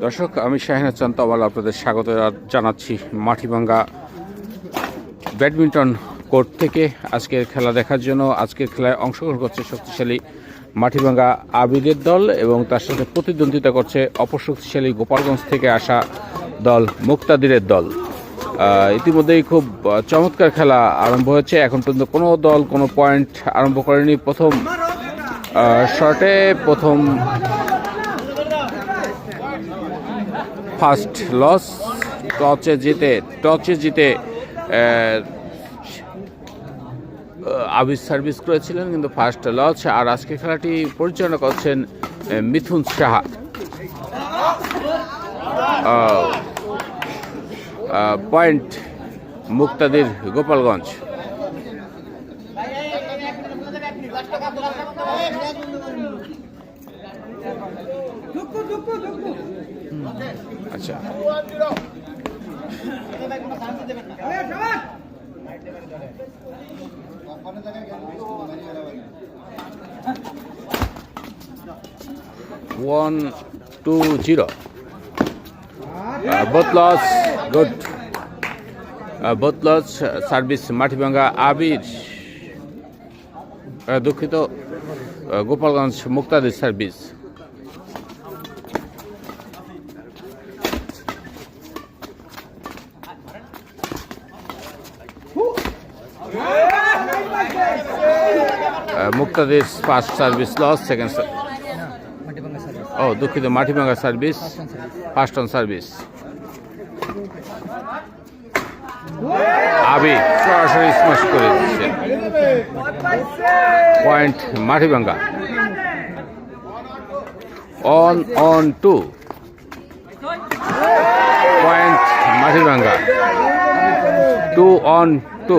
দর্শক, আমি শাহিনা চান্তাওয়াল আপনাদের স্বাগত জানাচ্ছি মাটিভাঙ্গা ব্যাডমিন্টন কোর্ট থেকে। আজকের খেলা দেখার জন্য আজকের খেলায় অংশগ্রহণ করছে শক্তিশালী মাটিভাঙ্গা আবিদের দল এবং তার সাথে প্রতিদ্বন্দ্বিতা করছে অপশক্তিশালী গোপালগঞ্জ থেকে আসা দল মুক্তাদিরের দল। ইতিমধ্যেই খুব চমৎকার খেলা আরম্ভ হয়েছে। এখন পর্যন্ত কোনো দল কোনো পয়েন্ট আরম্ভ করেনি। প্রথম শর্টে প্রথম ফার্স্ট লস টচে জিতে টচে জিতে আবির সার্ভিস করেছিলেন কিন্তু ফার্স্ট লস। আর আজকে খেলাটি পরিচালনা করছেন মিথুন সাহা। পয়েন্ট মুক্তাদির গোপালগঞ্জ। আচ্ছা। One to zero both loss good both loss service Matibhanga Abir দুঃখিত Gopalganj Muktadir service Muktadir first service loss second ও, দুঃখিত, Matibhanga service first on service Abi সরাসরি স্মাশ করে দিচ্ছে। Point Matibhanga. On on two point Matibhanga. Two on two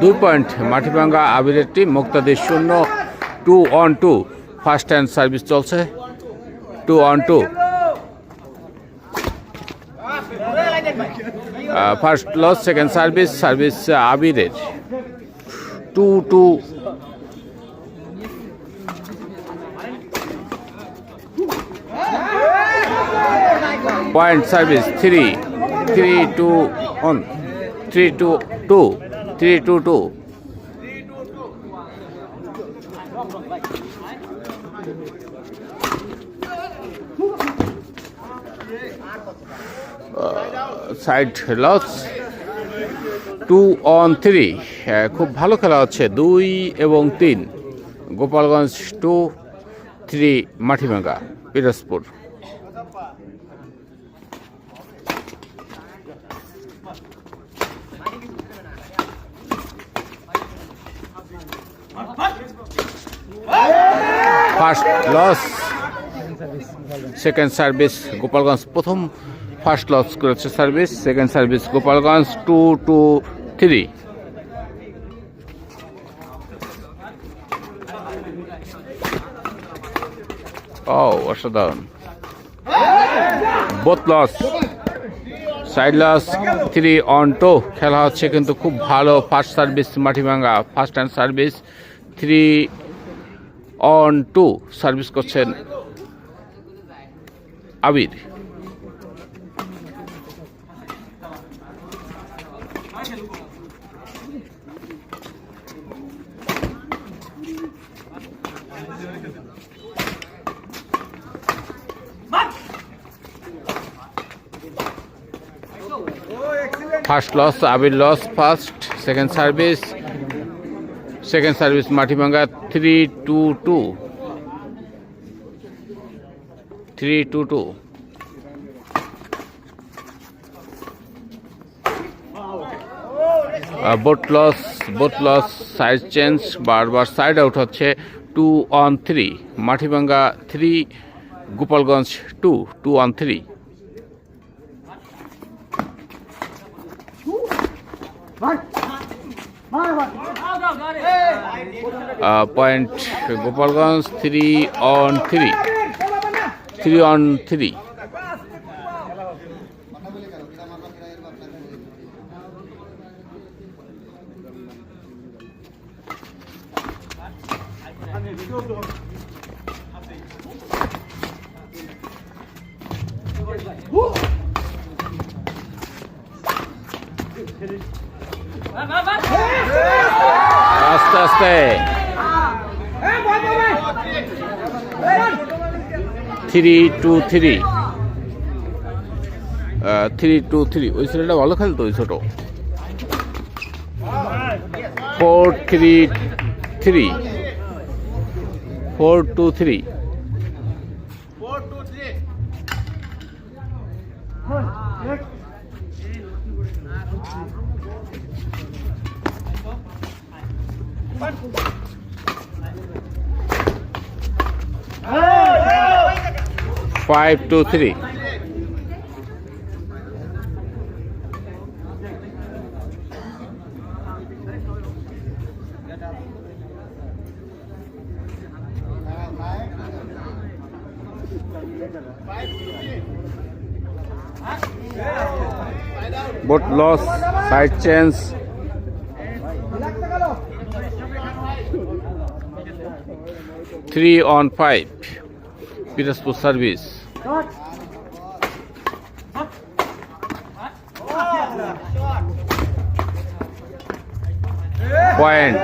দুই point Matibhanga, আবিরের team Muktadir শূন্য। Two on two, first hand service চলছে। Two on two. First loss, second service service আবিরের। Two two. Point service, three three two on three to two, three to two. Side loss two on three খুব ভালো খেলা হচ্ছে। দুই এবং তিন। Gopalganj two three Matibhanga Pirojpur. First loss. Second service Gopalganj, প্রথম first loss করেছে service, second service Gopalganj, two two, three. ও অসাধারণ। Both loss side loss three on two খেলা হচ্ছে কিন্তু খুব ভালো। First service Matibhanga first hand service three on two service করছেন Abir. First loss Abir loss first second service second service Matibhanga three to two three to two both loss both loss side change বারবার side out হচ্ছে two on three Matibhanga three Gopalganj two two on three point Gopalganj three on three three on three আস্তে আস্তে। Three to three three to three ওই ছেলেটা ভালো খেলতো, ওই ছোট। Four three three four two three Five two three Both loss, side change. Three on five. Piraspur service. Point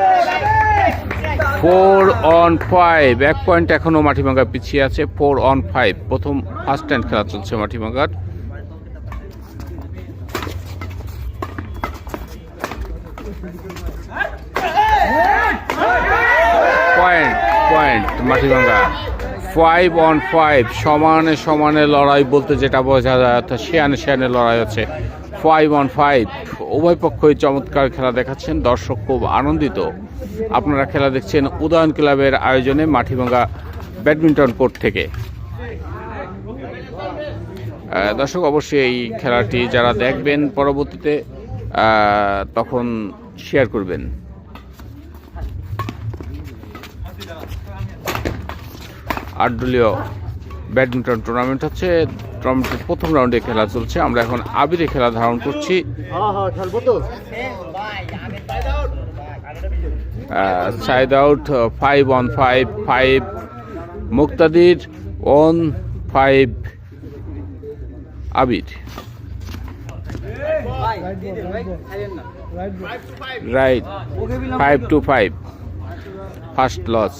four on five এক point এখনও মাটিভাঙ্গা পিছিয়ে আছে ফোর অন ফাইভ প্রথম ফার্স্ট টাইম খেলা চলছে মাটিভাঙ্গার point point Matibhanga five on five সমানে সমানে লড়াই বলতে যেটা বোঝা যায়, অর্থাৎ শেয়ানে শেয়ানে লড়াই হচ্ছে। ফাইভ অন ফাইভ উভয় পক্ষই চমৎকার খেলা দেখাচ্ছেন, দর্শক খুব আনন্দিত। আপনারা খেলা দেখছেন উদয়ন ক্লাবের আয়োজনে মাটিভাঙ্গা ব্যাডমিন্টন কোর্ট থেকে। দর্শক, অবশ্যই এই খেলাটি যারা দেখবেন পরবর্তীতে তখন শেয়ার করবেন। আটদলীয় ব্যাডমিন্টন টুর্নামেন্ট হচ্ছে টুর্নামেন্টের প্রথম রাউন্ডে খেলা চলছে। আমরা এখন আবিরে খেলা ধারণ করছি। Side out five on five five Muktadir on five Abir. Right five to five first loss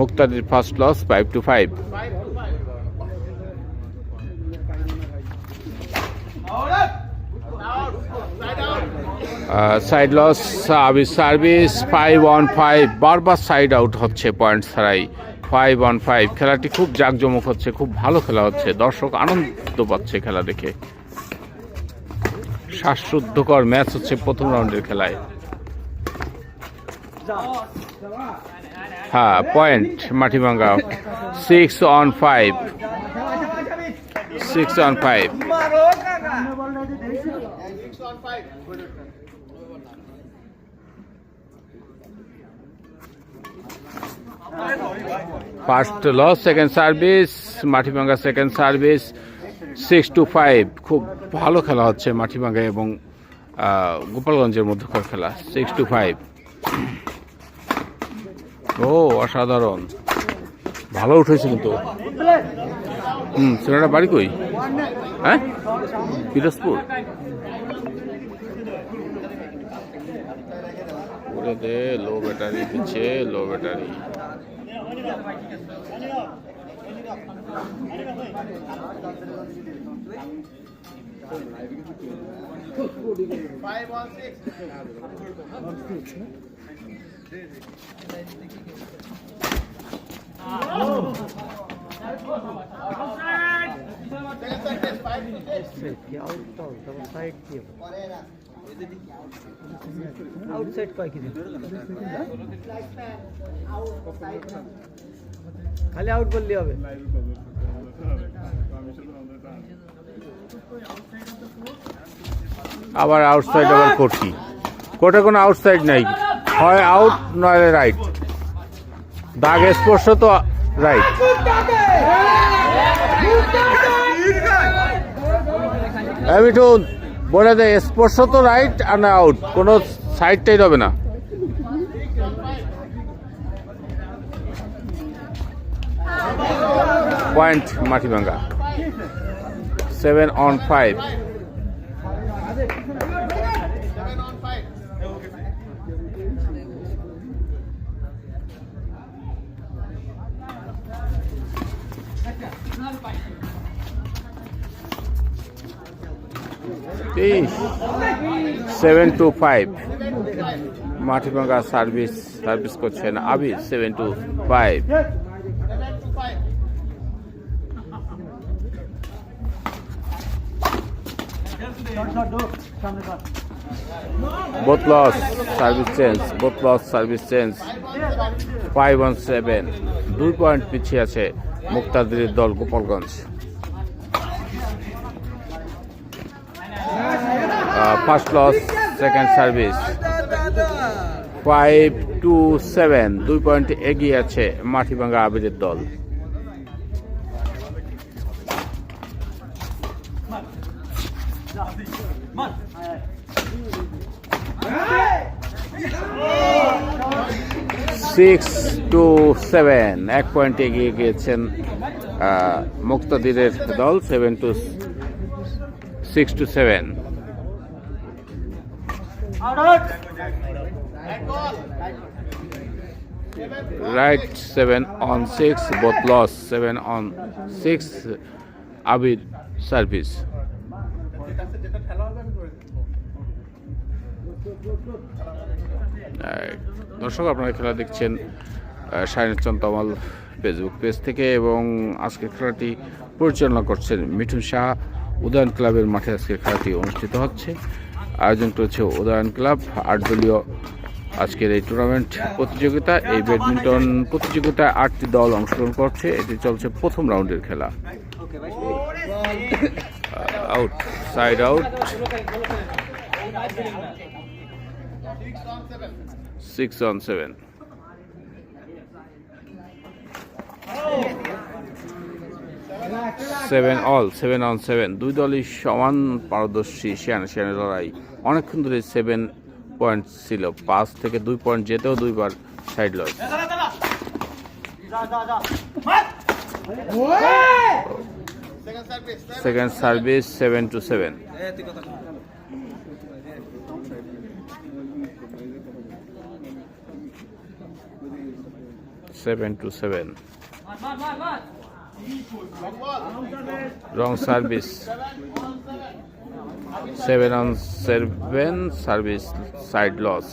Muktadir first loss five to five side loss Abir service five on five বারবার সাইড আউট হচ্ছে point ছাড়াই five on five খেলাটি খুব জাঁকজমক হচ্ছে, খুব ভালো খেলা হচ্ছে। দর্শক আনন্দ পাচ্ছে খেলা দেখে। শ্বাসরুদ্ধকর ম্যাচ হচ্ছে প্রথম রাউন্ডের খেলায়। হ্যাঁ point Matibhanga. Six on five six on five first loss second service Matibhanga second service six to five খুব ভালো খেলা হচ্ছে মাটিভাঙ্গা এবং গোপালগঞ্জের মধ্যকার খেলা সিক্স টু ফাইভ ও, অসাধারণ। ভালো উঠেছে কিন্তু। হুম, ছেলেটা বাড়ি কই? হ্যাঁ? পিরোজপুর? ব্যাটারি দিচ্ছে লো ব্যাটারি সাইড দিয়ে আউটসাইড কয় কি খালি আউট করলে হবে। আবার আউটসাইড আবার করছি কোর্টে কোনো আউটসাইড নাই। হয় আউট নয় রাইট দাগ স্পর্শ তো রাইট মিঠুন, বলে দে, স্পর্শ তো রাইট আর না আউট কোনো সাইডটাই হবে না। Point Matibhanga seven on five seven to five. Matibhanga service service করছেন Abi, seven to five. Loss, service change loss, service change five one seven দুই পয়েন্ট পিছিয়ে আছে মুক্তাদির দল Gopalganj. First loss second service five to seven দুই point এগিয়ে আছে মাটিভাঙ্গা আবিরের দল। সিক্স টু সেভেন এক পয়েন্ট এগিয়ে গিয়েছেন মুক্তাদিরের দল seven to six to seven right seven on six both loss seven on six Abir service দর্শক, আপনারা খেলা দেখছেন সায়নচন্দ তমাল ফেসবুক পেজ থেকে এবং আজকের খেলাটি পরিচালনা করছেন মিঠুন শাহ উদয়ন ক্লাবের মাঠে আজকের খেলাটি অনুষ্ঠিত হচ্ছে। আয়োজন করেছে উদয়ন ক্লাব। আট দলীয় আজকের এই টুর্নামেন্ট প্রতিযোগিতা, এই ব্যাডমিন্টন প্রতিযোগিতায় আটটি দল অংশগ্রহণ করছে। এটি চলছে প্রথম রাউন্ডের খেলা। Out side out six on seven seven all seven on seven দুই দলই সমান পারদর্শী শিয়ানে শিয়ানে লড়াই। অনেকক্ষণ ধরে সেভেন পয়েন্ট ছিল। পাঁচ থেকে দুই পয়েন্ট যেতেও দুইবার side loss second service seven to seven seven to seven wrong service seven on seven service side loss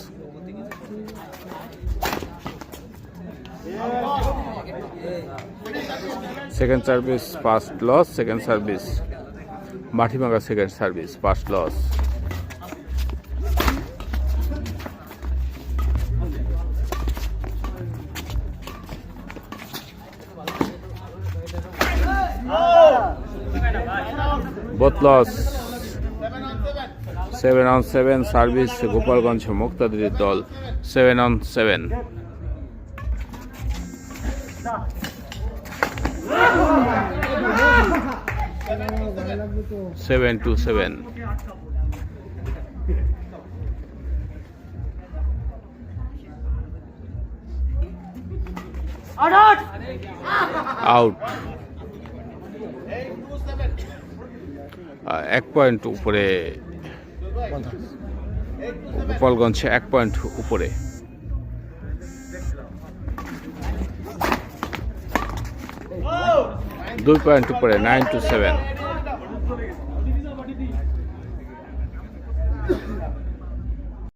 second service first loss second service Matibhanga second service first loss loss seven on seven service Gopalganj Muktadir দল। Seven on seven seven to seven out এক point উপরে গোপালগঞ্জ এক point উপরে। দুই point উপরে nine two seven